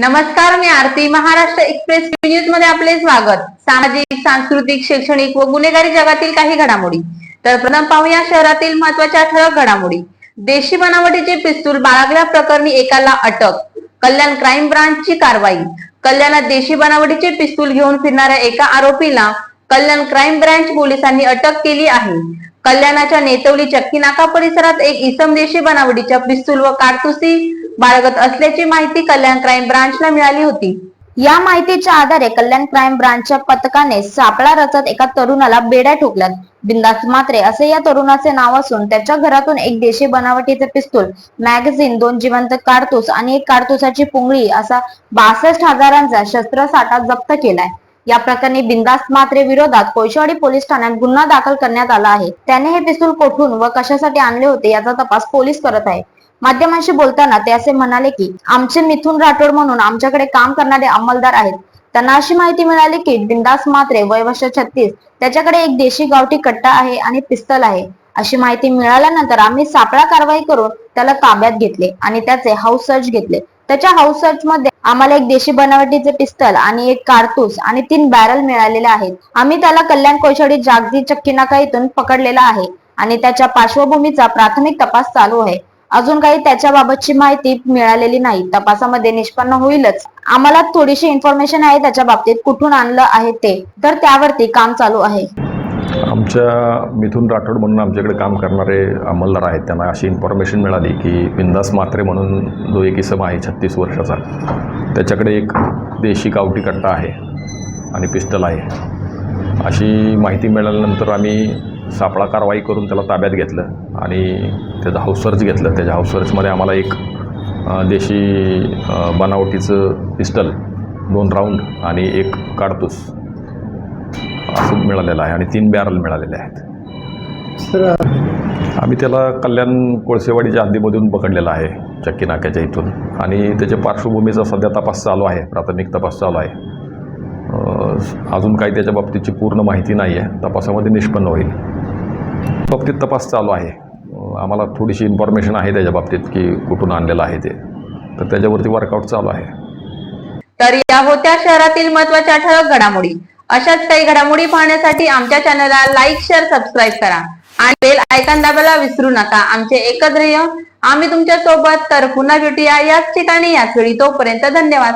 नमस्कार मी आरती. महाराष्ट्र एक्सप्रेस न्यूजमध्ये आपले स्वागत. सामाजिक सांस्कृतिक शैक्षणिक व गुन्हेगारी जगातील काही घडामोडी. तर प्रथम पाहूया शहरातील महत्त्वाच्या ठळक घडामोडी. देशी बनावटीचे पिस्तूल बाळगल्या प्रकरणी एकाला अटक. कल्याण क्राईम ब्रांचची कारवाई. कल्याणात देशी बनावटीचे पिस्तूल घेऊन फिरणाऱ्या एका आरोपीला कल्याण क्राईम ब्रांच पोलिसांनी अटक केली आहे. कल्याणाच्या नेतवली चक्की नाका परिसरात एक इसम देशी बनावटीच्या पिस्तूल व कारतुसी बाळगत असल्याची माहिती कल्याण क्राईम ब्रांचला मिळाली होती. या माहितीच्या आधारे कल्याण क्राईम ब्रांचच्या पथकाने सापळा रचत एका तरुणाला बेड्या ठोकल्यात. बिंदास मात्रे असे या तरुणाचे नाव असून त्याच्या घरातून एक देशी बनावटीचे पिस्तूल मॅगझिन दोन जिवंत कारतूस आणि एक कारतुसाची पुंगळी असा बासष्ट हजारांचा शस्त्रसाठा जप्त केलाय. या प्रकरणी बिंदास मात्रे विरोधात कोळशेवाडी पोलीस ठाण्यात गुन्हा दाखल करण्यात आला आहे. त्याने हे पिस्तूल कोठून व कशासाठी आणले होते याचा तपास पोलीस करत आहे. माध्यमांशी बोलताना ते असे म्हणाले की आमचे मिथुन राठोड म्हणून आमच्याकडे काम करणारे अंमलदार आहेत. त्यांना अशी माहिती मिळाली की बिंदास मात्रे वय वर्ष छत्तीस त्याच्याकडे एक देशी गावठी कट्टा आहे आणि पिस्तल आहे. अशी माहिती मिळाल्यानंतर आम्ही सापळा कारवाई करून त्याला ताब्यात घेतले आणि त्याचे हाऊस सर्च घेतले. त्याच्या हाऊस सर्च मध्ये आम्हाला एक देशी बनावटीचे पिस्तल आणि एक कारतूस आणि तीन बॅरल मिळालेले आहेत. आम्ही त्याला कल्याण कोळशाडी जागदी चक्की नाका इथून पकडलेला आहे आणि त्याच्या पार्श्वभूमीचा प्राथमिक तपास चालू आहे. अजून काही त्याच्याबाबतची माहिती मिळालेली नाही. तपासामध्ये निष्पन्न होईलच. आम्हाला थोडीशी इन्फॉर्मेशन आहे त्याच्या बाबतीत कुठून आणलं आहे ते. तर त्यावरती काम चालू आहे. आमच्या मिथुन राठोड म्हणून आमच्याकडे काम करणारे अंमलदार आहेत. त्यांना अशी इन्फॉर्मेशन मिळाली की बिंदास मात्रे म्हणून जो एक इसम आहे छत्तीस वर्षाचा त्याच्याकडे एक देशी गावठी कट्टा आहे आणि पिस्टल आहे. अशी माहिती मिळाल्यानंतर आम्ही सापळा कारवाई करून त्याला ताब्यात घेतलं आणि त्याचं हाऊस सर्च घेतलं. त्याच्या हाऊस सर्चमध्ये आम्हाला एक देशी बनावटीचं पिस्टल दोन राऊंड आणि एक काडतूस असं मिळालेलं आहे आणि तीन बॅरल मिळालेले आहेत. सर आम्ही त्याला कल्याण कोळसेवाडीच्या हद्दीमधून पकडलेला आहे चक्की नाक्याच्या इथून. आणि त्याच्या पार्श्वभूमीचा सध्या तपास चालू आहे प्राथमिक तपास चालू आहे. अजून काही त्याच्या बाबतीची पूर्ण माहिती नाही आहे. तपासामध्ये निष्पन्न होईल. बाबतीत तपास चालू आहे. आम्हाला थोडीशी इन्फॉर्मेशन आहे त्याच्या बाबतीत की कुठून आणलेलं आहे ते. तर त्याच्यावरती वर्कआउट चालू आहे. तर या होत्या शहरातील महत्त्वाच्या ठळक घडामोडी. अशाच काही घडामोडी पाहण्यासाठी आमच्या चॅनलला लाईक शेअर सबस्क्राईब करा. आणि बेल आयकॉन दाबायला विसरू नका. आमचे एकत्र आम्ही तुमच्यासोबत तर पुन्हा भेटूया. याच ठिकाणी याच वेळी. तोपर्यंत धन्यवाद.